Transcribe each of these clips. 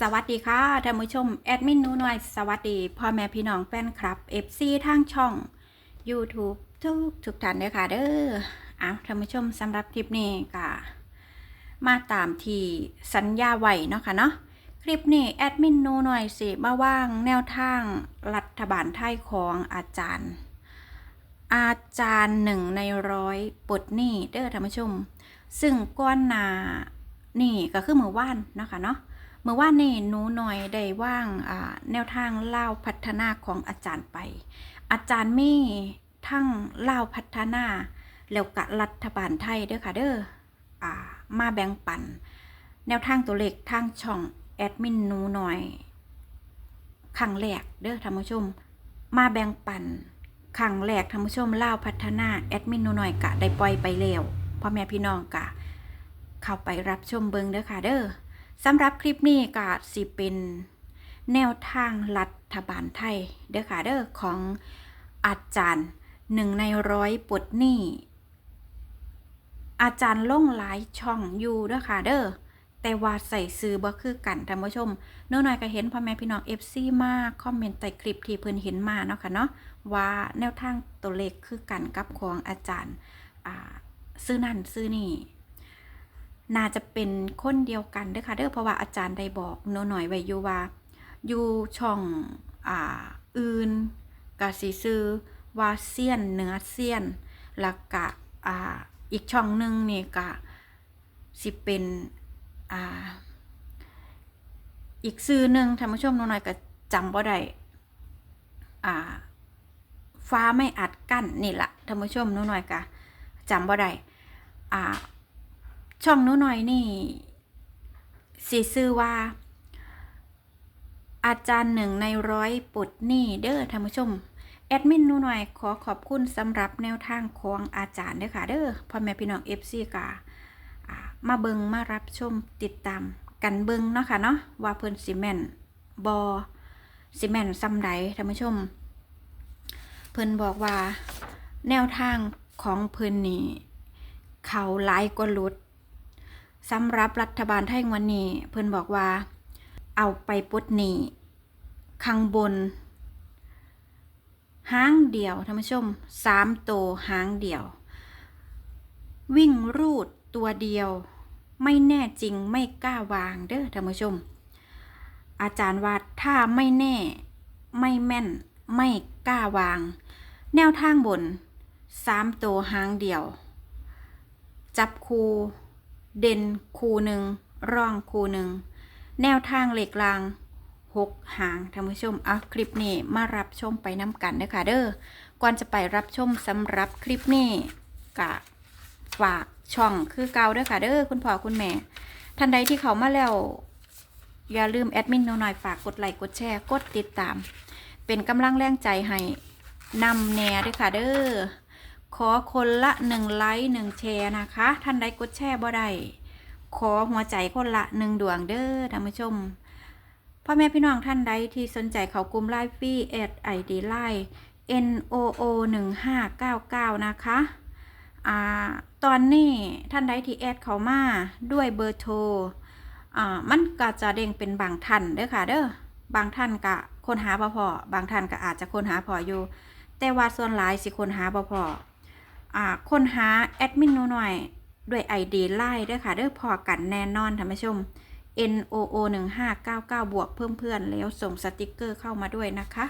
สวัสดีค่ะท่านผู้ชมแอดมินนูหน่อยสวัสดีพ่อแม่พี่น้องแฟนคลับ FC ทางช่อง YouTube ทุกทุกท่านเลยค่ะเด้ออ้าวท่านผู้ชมสำหรับคลิปนี้ก็มาตามที่สัญญาไว้เนาะค่ะเนาะคลิปนี้แอดมินนูหน่อยสิมาว่างแนวทางรัฐบาลไทยของอาจารย์ อาจารย์หนึ่งในร้อยปลดหนี้เด้อท่านผู้ชม ซึ่งก้อนหนานี่ก็คือมือว่านเนาะค่ะเนาะ เมื่อว่านนี่หนูหน่อยได้ว่างแนวทางเล่าพัฒนาของอาจารย์ไป อาจารย์มีทั้งเล่าพัฒนา แล้วกะรัฐบาลไทยเด้อค่ะเด้ออมาแบ่งปัน แนวทางตัวเลขทางช่องแอดมินหนูหน่อยครั้งแรกเด้อท่านผู้ชม มาแบ่งปันครั้งแรกท่านผู้ชมเล่าพัฒนาแอดมินหนูหน่อยกะได้ปล่อยไปแล้วพ่อแม่พี่น้องกะ เข้าไปรับชมเบิงเด้อค่ะเด้อ สำหรับคลิปนี้ก็สิเป็นแนวทางรัฐบาลไทย เด้อค่ะเด้อของอาจารย์หนึ่งในร้อยปดหนี้อาจารย์ล่งหลายช่องอยู่เด้อค่ะเด้อแต่ว่าใส่ซื้อบ่คือกันท่านผู้ชมเนื้อหน่อยก็เห็นพ่อแม่พี่น้อง FC มาคอมเมนต์ใต้คลิปที่เพิ่นเห็นมาเนาะค่ะเนาะว่าแนวทางตัวเลขคือกันกับของอาจารย์ซื้อนั่นซื้อนี่ น่าจะเป็นคนเดียวกันเด้อค่ะเด้อเพราะว่าอาจารย์ได้บอกหนูหน่อยไว้อยู่ว่าอยู่ช่องอ่าอื่นกะสิซื้อว่าเซียนเนื้อเซียนแล้วก็อ่าอีกช่องหนึ่งนี่ก็สิเป็นอ่าอีกซื้อหนึ่งท่านผู้ชมหนูหน่อยก็จำบ่ได้อ่าฟ้าไม่อัดกั้นนี่แหละท่านผู้ชมหนูหน่อยก็จำบ่ได้อ่า ช่องนู้หน่อยนี่สีซื้อว่า อาจารย์หนึ่งในร้อยปลดหนี้เด้อท่านผู้ชม แอดมินนู้หน่อยขอขอบคุณสำหรับแนวทางของอาจารย์เด้อค่ะ เด้อพ่อแม่พี่น้องเอฟซีกามาเบิงมารับชมติดตามกันเบิงเนาะค่ะเนาะว่าเพิ่นซีเมนบอซีเมนซ้ำใดท่านผู้ชม เพิ่นบอกว่าแนวทางของเพิ่นนี่เขาหลายกว่าลุด สำหรับรัฐบาลไทยวันนี้ เพิ่นบอกว่า เอาไปปลดหนี้ข้างบนหางเดียวท่านผู้ชมสามโตวหางเดียว วิ่งรูดตัวเดียว ไม่แน่จริงไม่กล้าวางเด้อท่านผู้ชม อาจารย์ว่าถ้าไม่แน่ ไม่แม่น ไม่กล้าวาง แนวทางบนสามโตวหางเดียว จับคู เด่นคูหนึ่งร่องคูหนึ่งแนวทางเหล็กรางหกหางท่านผู้ชมเอาคลิปนี้มารับชมไปน้ำกันเด้อค่ะเด้อก่อนจะไปรับชมสำหรับคลิปนี้กะฝากช่องคือเก่าเด้อค่ะเด้อคุณพ่อคุณแม่ ท่านใดที่เขามาแล้ว อย่าลืมแอดมินหน่อยฝากกดไลค์กดแชร์กดติดตาม เป็นกำลังแรงใจให้นำแน่เด้อค่ะเด้อ ขอคนละหนึ่งไลค์หนึ่งแชร์นะคะ ท่านใดกดแชร์บ่ได้ขอหัวใจคนละหนึ่งดวงเด้อท่านผู้ชมพ่อแม่พี่น้องท่านใดที่สนใจเขากลุ่มไลฟ์ฟรีแอดไอดีไลน์ N O O 1 5 9 9 นะคะอ่าตอนนี้ท่านใดที่แอดเขามาด้วยเบอร์โทรอ่ามันก็จะเด้งเป็นบางท่านเด้อค่ะเด้อบางท่านก็คนหาบ่พอบางท่านก็อาจจะคนหาพออยู่ แต่ว่าส่วนหลายสิคนหาบ่พอ อ่าค้นหาแอดมินหนูหน่อย ด้วย ID ไล่ด้วยค่ะเด้อพอกันแน่นอนท่านผู้ชม N O O 1 5 9 9บวกเพิ่มเพื่อนแล้วส่งสติกเกอร์เข้ามาด้วยนะคะ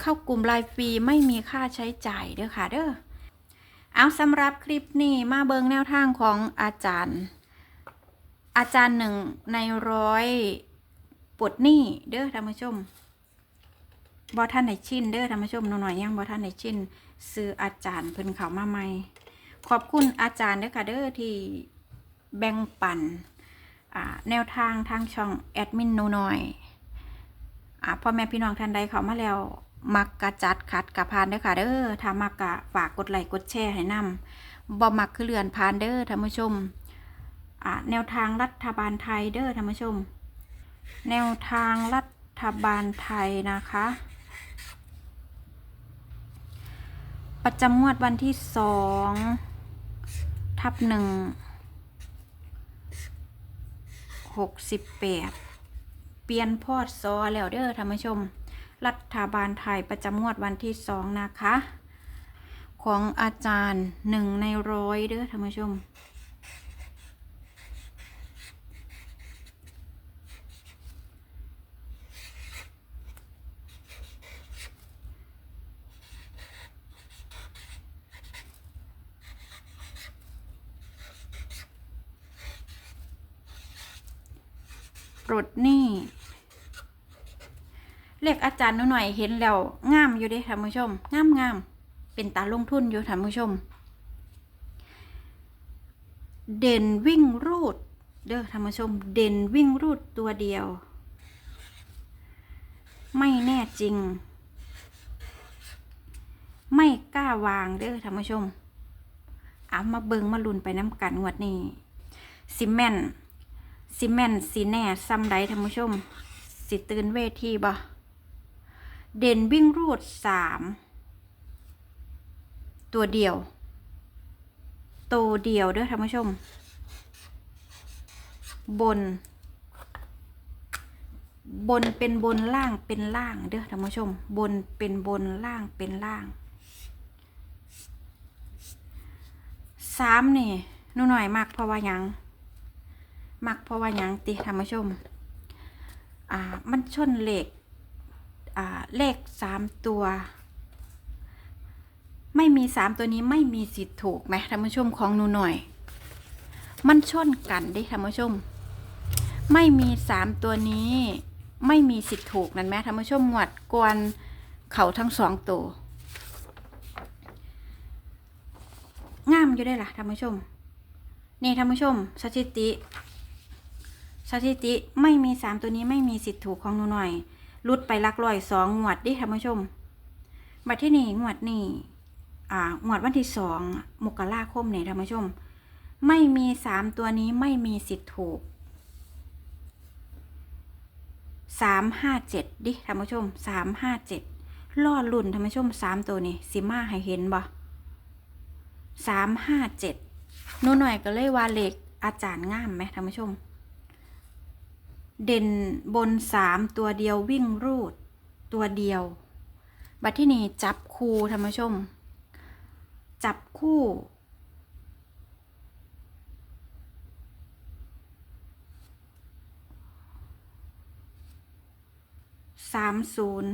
เข้ากลุ่มไลน์ฟรีไม่มีค่าใช้จ่ายเด้อค่ะเด้อเอาสำหรับคลิปนี้มาเบิงแนวทางของอาจารย์ อาจารย์หนึ่งในร้อยปลดหนี้เด้อท่านผู้ชมบอท่านไหนชินเด้อท่านผู้ชมหน่อยยังบอท่านไหนชิน ซื้ออาจารย์เพิ่นเขามาใหม่ ขอบคุณอาจารย์เด้อค่ะเด้อที่แบ่งปันแนวทางทางช่องแอดมินนูน้อยอพ่อแม่พี่น้องท่านใดเขามาแล้ว มักกะจัดขัดกะพานเด้อค่ะเด้อถ้ามักกะฝากกดไลค์กดแชร์ให้นำบ่มักคือเลือนผ่านเด้อท่านผู้ชมแนวทางรัฐบาลไทยเด้อท่านผู้ชม แนวทางรัฐบาลไทยนะคะ ประจำงวดวันที่สองทับหนึ่งหกสิบแปดเปลี่ยนพอดซอแล้วเด้อท่านผู้ชม รัฐบาลไทยประจำงวดวันที่สองนะคะ ของอาจารย์หนึ่งในร้อยเด้อท่านผู้ชม ปลดหนี้เลขอาจารย์หนูหน่อยเห็นแล้วงามอยู่เด้ท่านผู้ชมงามงามเป็นตาลงทุนอยู่ท่านผู้ชม เด่นวิ่งรูดเด้อท่านผู้ชม เด่นวิ่งรูดตัวเดียว ไม่แน่จริง ไม่กล้าวางเด้อท่านผู้ชมเอามาเบิงมาลุนไปน้ำกันงวดนี้ซิเมน ซีเมนต์สีแน่ซ้ำใดท่านผู้ชม สิตื่นเวทีบ่เด่นวิ่งรูดสามตัวเดียว ตัวเดียวเด้อท่านผู้ชม บน บนเป็นบนล่างเป็นล่างเด้อท่านผู้ชม บนเป็นบนล่างเป็นล่างสามนี่นูหน่อยมากเพราะว่ายัง มักเพราะว่ายังติท่านผู้ชม อ่า มันชนเลข อ่า เลขสามตัว ไม่มีสามตัวนี้ไม่มีสิทธิ์ถูกไหมท่านผู้ชมของหนูหน่อย มันชนกันดิท่านผู้ชม ไม่มีสามตัวนี้ ไม่มีสิทธิ์ถูกนั่นไหมท่านผู้ชมหวดกวนเขาทั้งสองตัวงามอยู่ได้ล่ะท่านผู้ชม นี่ท่านผู้ชม สถิติ สถิติไม่มีสามตัวนี้ไม่มีสิทธิ์ถูกของหนูหน่อยลุดไปลักร้อยสองงวดดิท่านผู้ชมบัดที่นี่งวดนี่อ่างวดวันที่สองมกราคมเนี่ยท่านผู้ชม ไม่มีสามตัวนี้ไม่มีสิทธิ์ถูกสามห้าเจ็ดดิท่านผู้ชมสามห้าเจ็ดล่อลุ่นท่านผู้ชมสามตัวนี้สิมาให้เห็นบ่สามห้าเจ็ดนูหน่อยก็เลยว่าเหลขอาจารย์ง่ามไหมท่านผู้ชม เด่นบนสามตัวเดียววิ่งรูดตัวเดียว บัดที่นี่จับคู่ท่านผู้ชม จับคู่ สามศูนย์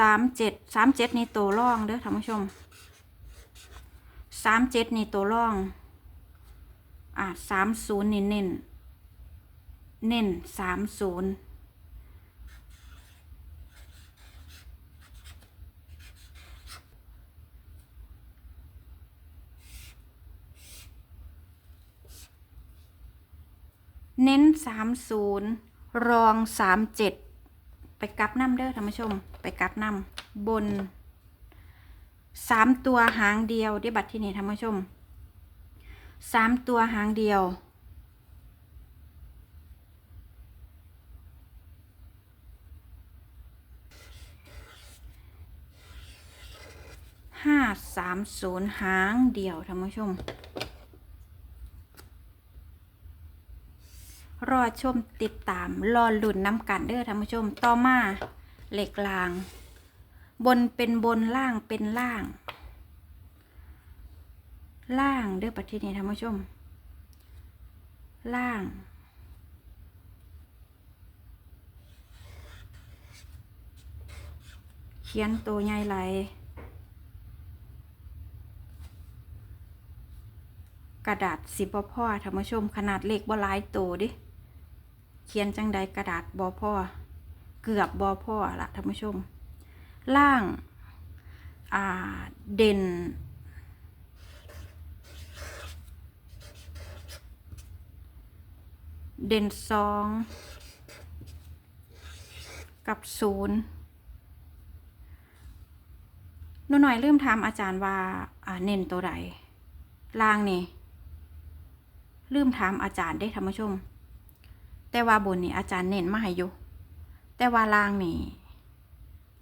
สามเจ็ดสามเจ็ดนี่ตัวร่องเด้อท่านผู้ชมสามเจ็ดนี่ตัวร่อง อะสามศูนย์นี่เน้น เน้นสามศูนย์เน้นสามศูนย์รองสามเจ็ด ไปกลับน้ำเด้อท่านผู้ชม ไปกลับน้ำบนสามตัวหางเดียวได้บัตรที่นี่ท่านผู้ชมสามตัวหางเดียวห้าสามศูนย์หางเดียวท่านผู้ชม รอชมติดตามรอลุ่นน้ำกันเด้อท่านผู้ชมต่อมาเหล็กลาง บนเป็นบนล่างเป็นล่าง ล่างเด้อประเทศนี้ท่านผู้ชม ล่างเขียนตัวใหญ่ไหลกระดาษสิบพ่อท่านผู้ชมขนาดเล็กบ่หลายตัวดิ เขียนจังใดกระดาษบอพ่อเกือบบอพ่อละท่านผู้ชม ล่างอ่าเด่น เด่นสองกับศูนย์นูหน่อยเริ่มถามอาจารย์ว่าเน้นตัวใดล่างนี่ลืมถามอาจารย์ได้ท่านผู้ชม แต่ว่าบนนี่อาจารย์เน้นมาให้อยู่แต่ว่าล่างนี่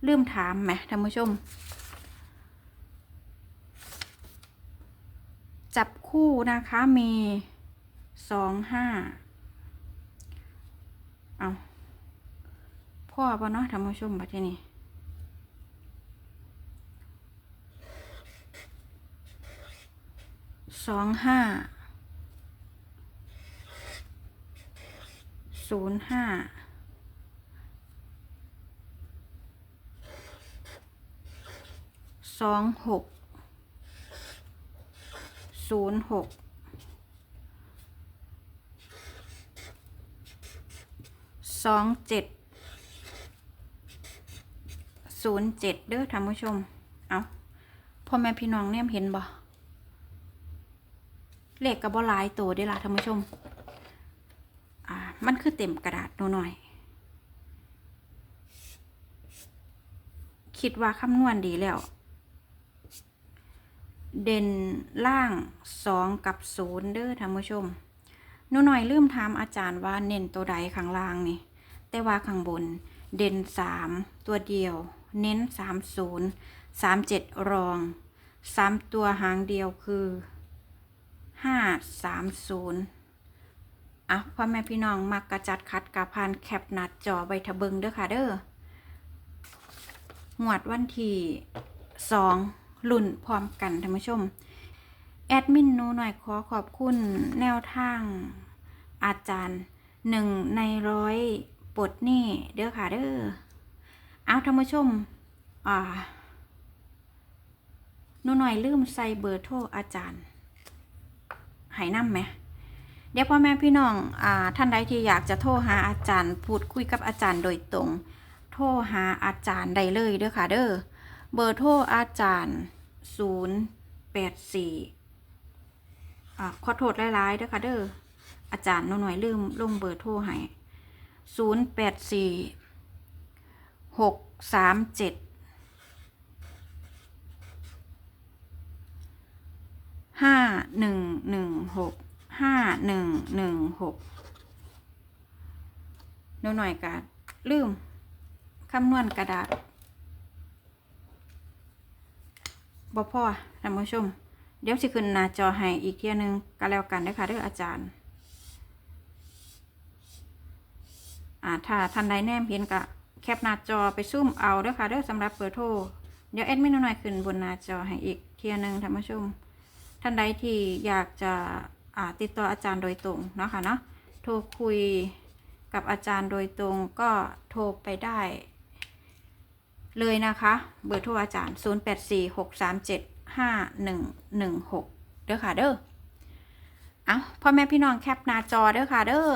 ลืมถามไหมท่านผู้ชม จับคู่นะคะมีสองห้าเอาพ่อปะเนาะท่านผู้ชมบัดทีนี้สองห้า ศูนย์ห้าสองหกศูนย์หกสองเจ็ดศูนย์เจ็ดเด้อท่านผู้ชม เอาพ่อแม่พี่น้องเนี่ยเห็นบ่เลขกับบ่หลายตัวเด้ล่ะท่านผู้ชม มันคือเต็มกระดาษหนูหน่อย คิดว่าคำนวณดีแล้ว เด่นล่างสองกับศูนย์เด้อท่านผู้ชมหนูหน่อยลืมถามอาจารย์ว่าเน้นตัวใดข้างล่างนี่ แต่ว่าข้างบน เด่นสามตัวเดียว เน้นสามศูนย์สามเจ็ดรองสามตัวหางเดียวคือห้าสามศูนย์ อะพ่อแม่พี่น้องมักกระจัดคัดกระพานแคปหนัดจอใบทะเบิงเด้อค่ะเด้อหวดวันที่สองลุ่นพร้อมกันท่านผู้ชม แอดมินนูหน่อยขอขอบคุณแนวทางอาจารย์หนึ่งในร้อยปลดหนี่เด้อค่ะเด้อเอาท่านผู้ชม อ่าหนูหน่อยลืมใส่เบอร์โทรอาจารย์หายน้ำไหม เดี๋ยวพ่อแม่พี่น้องอ่าท่านใดที่อยากจะโทรหาอาจารย์ พูดคุยกับอาจารย์โดยตรง โทรหาอาจารย์ได้เลยเด้อค่ะเด้อเบอร์โทรอาจารย์ 0 8 4อ่าขอโทษหลายๆเด้อค่ะเด้ออาจารย์นหน่อยลืมลงเบอร์โทรให้ 0 8 4 6 3 7 ห้าหนึ่งหนึ่งหกห้าหนึ่งหนึ่งหกหนูหน่อยกะลืมคำนวณกระดาษบ่พ่อท่านผู้ชม เดี๋ยวสิขึ้นหน้าจอให้อีกเที่ยนึงก็แล้วกันเด้อค่ะเด้ออาจารย์อ่าถ้าท่านใดแนมเห็นกะแคปหน้าจอไปซุ่มเอาเด้อค่ะเด้อสำหรับเบอร์โทรเดี๋ยวแอดมินหน่อยขึ้นบนหน้าจอให้อีกเที่ยนึงท่านผู้ชม ท่านใดที่อยากจะ ติดต่ออาจารย์โดยตรงนะคะเนาะโทรคุยกับอาจารย์โดยตรงก็โทรไปได้เลยนะคะ เบอร์โทรอาจารย์ 0846375116 เด้อค่ะเด้อเอาพ่อแม่พี่น้องแคปหน้าจอเด้อค่ะเด้อ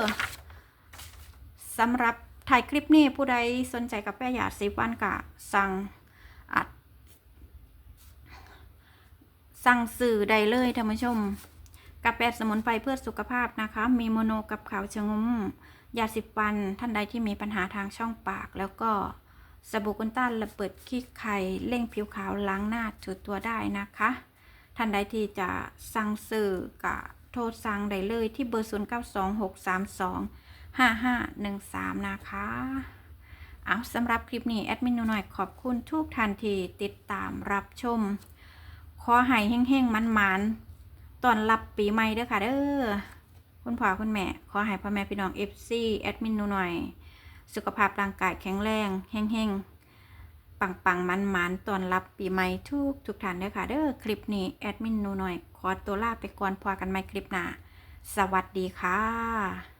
สำหรับถ่ายคลิปนี้ผู้ใดสนใจกาแฟหยาดสิบวันกะสั่งอัด สั่งสื่อได้เลยท่านผู้ชม กาแฟสมุนไพรเพื่อสุขภาพนะคะ มีโมโนกับขาวชะงมยาสิบวัน ท่านใดที่มีปัญหาทางช่องปาก แล้วก็สบู่กุนต้านระเบิดขี้ไข่เร่งผิวขาวล้างหน้าจุดตัวได้นะคะ ท่านใดที่จะสั่งสื่อกะโทรสั่งได้เลยที่เบอร์ 0 9 2 6 3 2 5 5 1 3 นะคะเอาสำหรับคลิปนี้ แอดมินหนูหน่อยขอบคุณทุกท่านที่ติดตามรับชม ขอให้เฮ้งๆมันๆ ตอนรับปีใหม่เด้อค่ะเด้อคุณพ่อคุณแม่ ขอให้พ่อแม่พี่น้อง FC แอดมินหนูหน่อย สุขภาพร่างกายแข็งแรงแห้งๆ ปังๆ มันๆตอนรับปีใหม่ทุกทุกท่านเด้อค่ะเด้อคลิปนี้แอดมินหนูหน่อย ขอตัวลาไปก่อนพอกันใหม่คลิปหน้าสวัสดีค่ะ